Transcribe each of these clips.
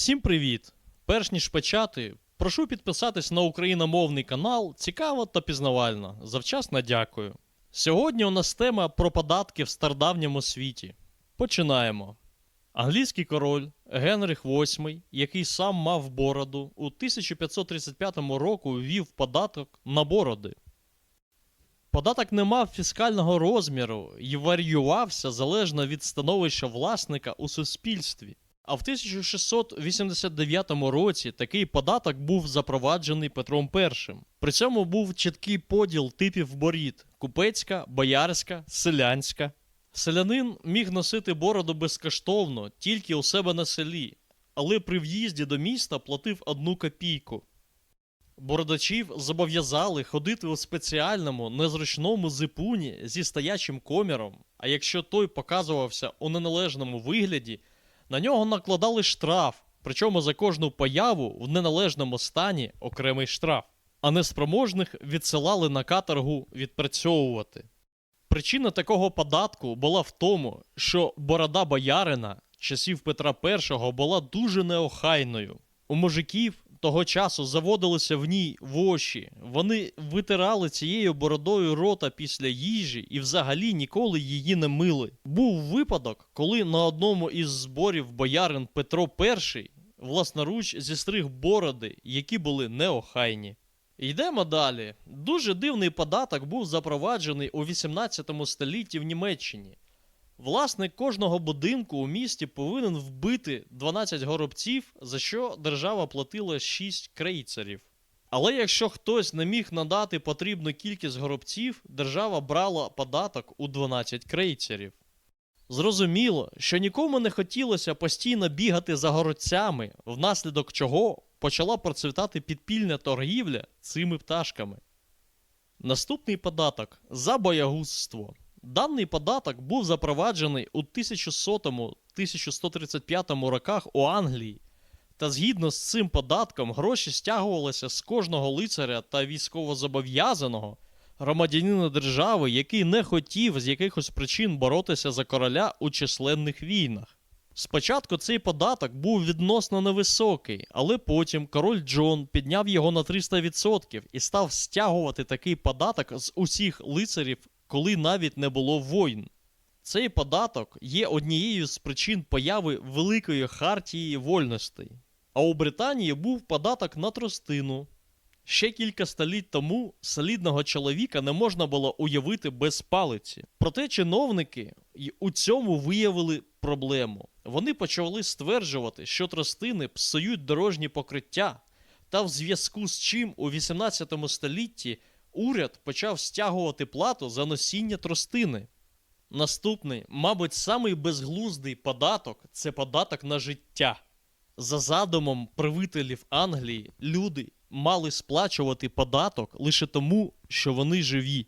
Всім привіт! Перш ніж почати, прошу підписатись на україномовний канал цікаво та пізнавально. Завчасно дякую. Сьогодні у нас тема про податки в стародавньому світі. Починаємо. Англійський король Генріх VIII, який сам мав бороду, у 1535 року ввів податок на бороди. Податок не мав фіскального розміру і варіювався залежно від становища власника у суспільстві. А в 1689 році такий податок був запроваджений Петром І. При цьому був чіткий поділ типів борід: купецька, боярська, селянська. Селянин міг носити бороду безкоштовно тільки у себе на селі, але при в'їзді до міста платив одну копійку. Бородачів зобов'язали ходити у спеціальному незручному зипуні зі стоячим коміром, а якщо той показувався у неналежному вигляді, на нього накладали штраф, причому за кожну появу в неналежному стані окремий штраф, а неспроможних відсилали на каторгу відпрацьовувати. Причина такого податку була в тому, що борода боярина часів Петра І була дуже неохайною. У мужиків того часу заводилися в ній воші. Вони витирали цією бородою рота після їжі і взагалі ніколи її не мили. Був випадок, коли на одному із зборів боярин Петро І власноруч зістриг бороди, які були неохайні. Йдемо далі. Дуже дивний податок був запроваджений у 18 столітті в Німеччині. Власник кожного будинку у місті повинен вбити 12 горобців, за що держава платила 6 крейцерів. Але якщо хтось не міг надати потрібну кількість горобців, держава брала податок у 12 крейцерів. Зрозуміло, що нікому не хотілося постійно бігати за городцями, внаслідок чого почала процвітати підпільна торгівля цими пташками. Наступний податок за боягузтво. Даний податок був запроваджений у 1100-1135 роках у Англії, та згідно з цим податком гроші стягувалися з кожного лицаря та військовозобов'язаного громадянина держави, який не хотів з якихось причин боротися за короля у численних війнах. Спочатку цей податок був відносно невисокий, але потім король Джон підняв його на 300% і став стягувати такий податок з усіх лицарів, коли навіть не було воїн. Цей податок є однією з причин появи Великої хартії вольностей. А у Британії був податок на тростину. Ще кілька століть тому солідного чоловіка не можна було уявити без палиці. Проте чиновники й у цьому виявили проблему. Вони почали стверджувати, що тростини псують дорожні покриття, та в зв'язку з чим у 18 столітті уряд почав стягувати плату за носіння тростини. Наступний, мабуть, самий безглуздий податок це податок на життя. За задумом правителів Англії, люди мали сплачувати податок лише тому, що вони живі.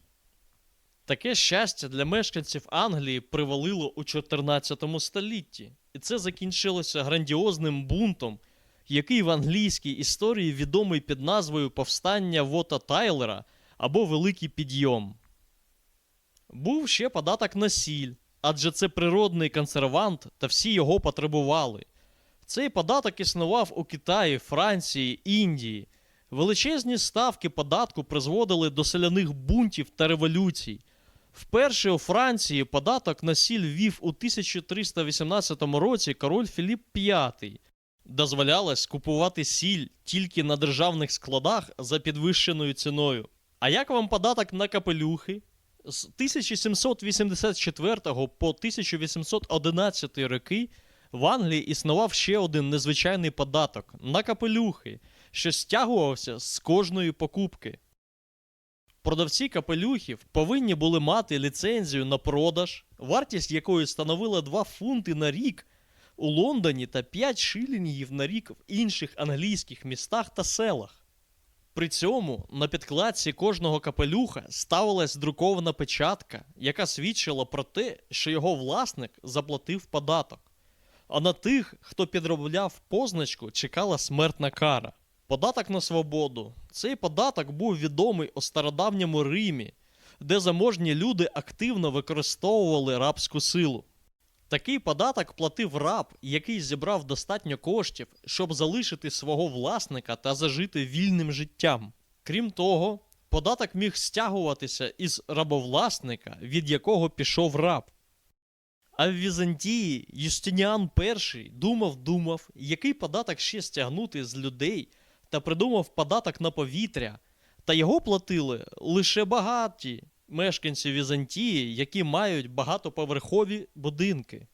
Таке щастя для мешканців Англії привалило у 14 столітті, і це закінчилося грандіозним бунтом, який в англійській історії відомий під назвою Повстання Вота Тайлера або Великий Підйом. Був ще податок на сіль, адже це природний консервант, та всі його потребували. Цей податок існував у Китаї, Франції, Індії. Величезні ставки податку призводили до селяних бунтів та революцій. Вперше у Франції податок на сіль ввів у 1318 році король Філіп V. Дозволялось купувати сіль тільки на державних складах за підвищеною ціною. А як вам податок на капелюхи? З 1784 по 1811 роки в Англії існував ще один незвичайний податок на капелюхи, що стягувався з кожної покупки. Продавці капелюхів повинні були мати ліцензію на продаж, вартість якої становила 2 фунти на рік у Лондоні та 5 шилінгів на рік в інших англійських містах та селах. При цьому на підкладці кожного капелюха ставилась друкована печатка, яка свідчила про те, що його власник заплатив податок. А на тих, хто підробляв позначку, чекала смертна кара. Податок на свободу. Цей податок був відомий у стародавньому Римі, де заможні люди активно використовували рабську силу. Такий податок платив раб, який зібрав достатньо коштів, щоб залишити свого власника та зажити вільним життям. Крім того, податок міг стягуватися із рабовласника, від якого пішов раб. А в Візантії Юстиніан І думав думав, який податок ще стягнути з людей, та придумав податок на повітря, та його платили лише багаті мешканці Візантії, які мають багатоповерхові будинки.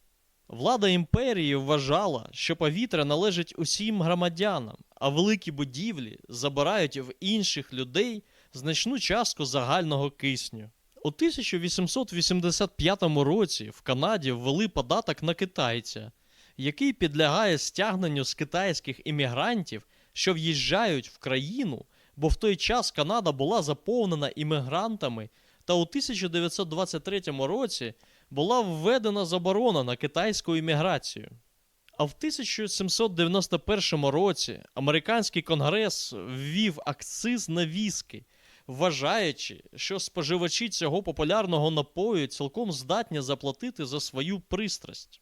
Влада імперії вважала, що повітря належить усім громадянам, а великі будівлі забирають в інших людей значну частку загального кисню. У 1885 році в Канаді ввели податок на китайця, який підлягає стягненню з китайських іммігрантів, що в'їжджають в країну, бо в той час Канада була заповнена іммігрантами, та у 1923 році була введена заборона на китайську імміграцію. А в 1791 році американський конгрес ввів акциз на віскі, вважаючи, що споживачі цього популярного напою цілком здатні заплатити за свою пристрасть.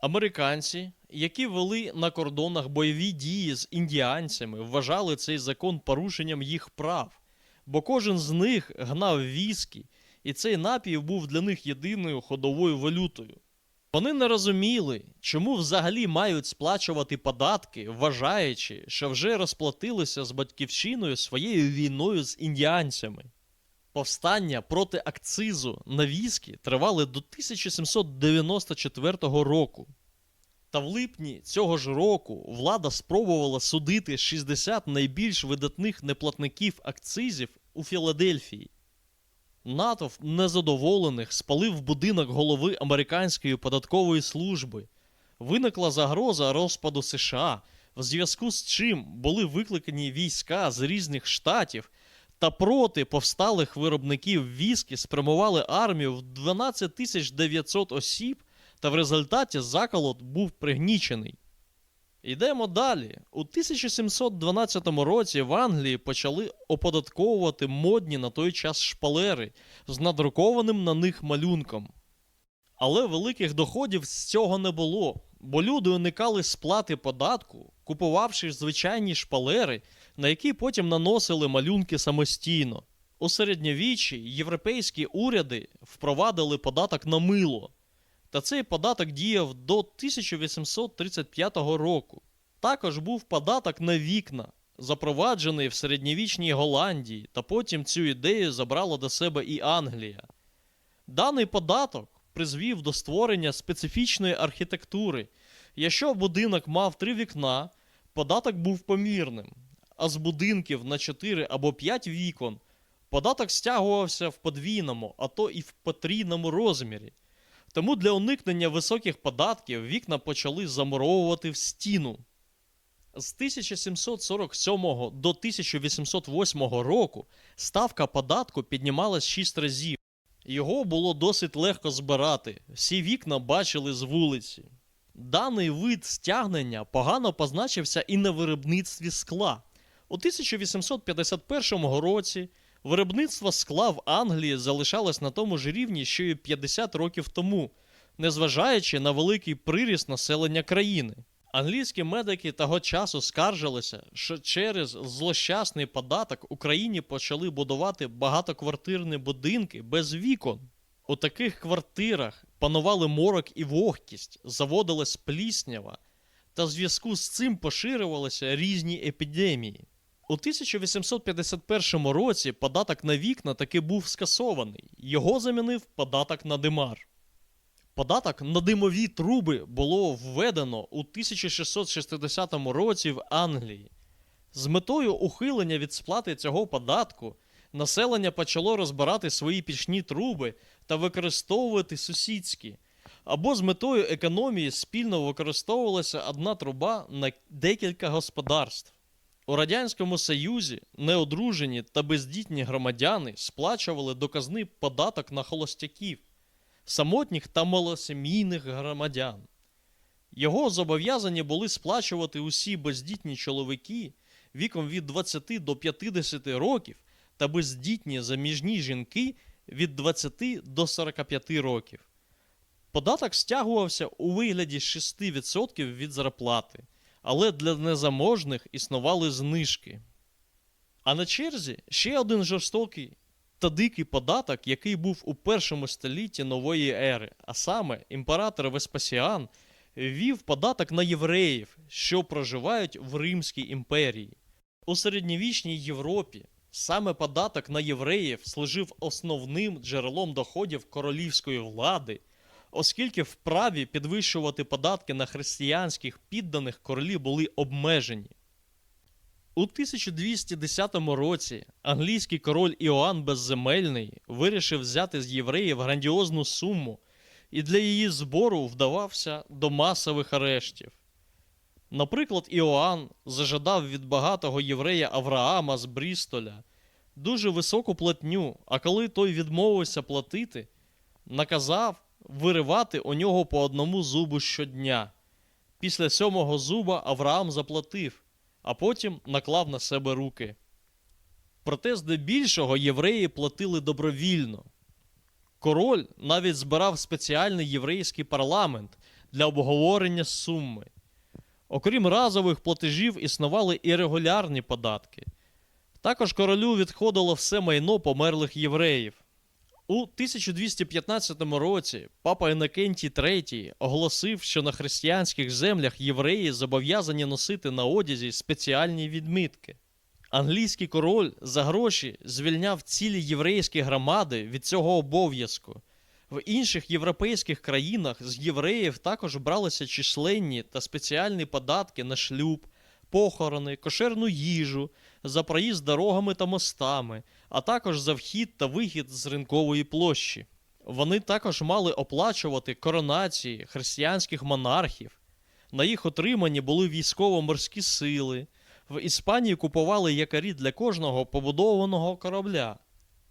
Американці, які вели на кордонах бойові дії з індіанцями, вважали цей закон порушенням їх прав, бо кожен з них гнав віскі, і цей напій був для них єдиною ходовою валютою. Вони не розуміли, чому взагалі мають сплачувати податки, вважаючи, що вже розплатилися з батьківщиною своєю війною з індіанцями. Повстання проти акцизу на віскі тривали до 1794 року. Та в липні цього ж року влада спробувала судити 60 найбільш видатних неплатників акцизів у Філадельфії. Натовп незадоволених спалив будинок голови американської податкової служби. Виникла загроза розпаду США, в зв'язку з чим були викликані війська з різних штатів та проти повсталих виробників віскі спрямували армію в 12 900 осіб, та в результаті заколот був пригнічений. Йдемо далі. У 1712 році в Англії почали оподатковувати модні на той час шпалери з надрукованим на них малюнком. Але великих доходів з цього не було, бо люди уникали сплати податку, купувавши звичайні шпалери, на які потім наносили малюнки самостійно. У середньовіччі європейські уряди впровадили податок на мило, та цей податок діяв до 1835 року. Також був податок на вікна, запроваджений в середньовічній Голландії, та потім цю ідею забрала до себе і Англія. Даний податок призвів до створення специфічної архітектури. Якщо будинок мав три вікна, податок був помірним, а з будинків на 4 або 5 вікон податок стягувався в подвійному, а то і в потрійному розмірі. Тому для уникнення високих податків вікна почали замуровувати в стіну. З 1747 до 1808 року ставка податку піднімалась 6 разів. Його було досить легко збирати, всі вікна бачили з вулиці. Даний вид стягнення погано позначився і на виробництві скла. У 1851 році виробництво скла в Англії залишалось на тому ж рівні, що й 50 років тому, незважаючи на великий приріст населення країни. Англійські медики того часу скаржилися, що через злощасний податок Україні почали будувати багатоквартирні будинки без вікон. У таких квартирах панували морок і вогкість, заводилась пліснява, та в зв'язку з цим поширювалися різні епідемії. У 1851 році податок на вікна таки був скасований, його замінив податок на димар. Податок на димові труби було введено у 1660 році в Англії. З метою ухилення від сплати цього податку населення почало розбирати свої пічні труби та використовувати сусідські, або з метою економії спільно використовувалася одна труба на декілька господарств. У Радянському Союзі неодружені та бездітні громадяни сплачували доказний податок на холостяків самотніх та малосемійних громадян. Його зобов'язані були сплачувати усі бездітні чоловіки віком від 20 до 50 років та бездітні заміжні жінки від 20 до 45 років. Податок стягувався у вигляді 6% від зарплати, але для незаможних існували знижки. А на черзі ще один жорстокий та дикий податок, який був у першому столітті нової ери, а саме імператор Веспасіан ввів податок на євреїв, що проживають в Римській імперії. У середньовічній Європі саме податок на євреїв служив основним джерелом доходів королівської влади, оскільки вправі підвищувати податки на християнських підданих королі були обмежені. У 1210 році англійський король Іоанн Безземельний вирішив взяти з євреїв грандіозну суму і для її збору вдавався до масових арештів. Наприклад, Іоанн зажадав від багатого єврея Авраама з Брістоля дуже високу платню, а коли той відмовився платити, наказав виривати у нього по одному зубу щодня. Після сьомого зуба Авраам заплатив, а потім наклав на себе руки. Проте здебільшого євреї платили добровільно. Король навіть збирав спеціальний єврейський парламент для обговорення суми. Окрім разових платежів, існували і регулярні податки. Також королю відходило все майно померлих євреїв. У 1215 році папа Інокентій III оголосив, що на християнських землях євреї зобов'язані носити на одязі спеціальні відмітки. Англійський король за гроші звільняв цілі єврейські громади від цього обов'язку. В інших європейських країнах з євреїв також бралися численні та спеціальні податки на шлюб, похорони, кошерну їжу, за проїзд дорогами та мостами, а також за вхід та вихід з ринкової площі. Вони також мали оплачувати коронації християнських монархів. На їх отриманні були військово-морські сили. В Іспанії купували якорі для кожного побудованого корабля.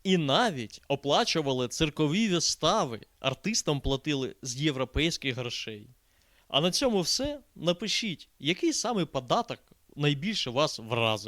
І навіть оплачували циркові вистави, артистам платили з європейських грошей. А на цьому все. Напишіть, який саме податок найбільше вас вразив.